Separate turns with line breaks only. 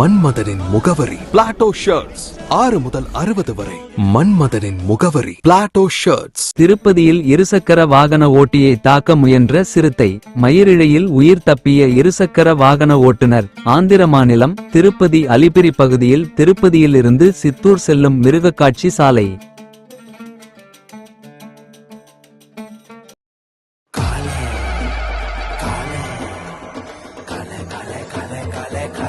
மன்மதனின் முகவரி. Plato shirts ஆறு முதல் அறுபது வரை. மன்மதனின் முகவரி. பிளாட்டோ ஷர்ட்ஸ்
திருப்பதியில் இருசக்கர வாகன ஓட்டியை தாக்க முயன்ற சிறுத்தை மயிரிழையில் உயிர் தப்பிய இருசக்கர வாகன ஓட்டுநர் ஆந்திர மாநிலம் திருப்பதி அலிபிரி பகுதியில் திருப்பதியிலிருந்து சித்தூர் செல்லும் மிருகக்காட்சி சாலை.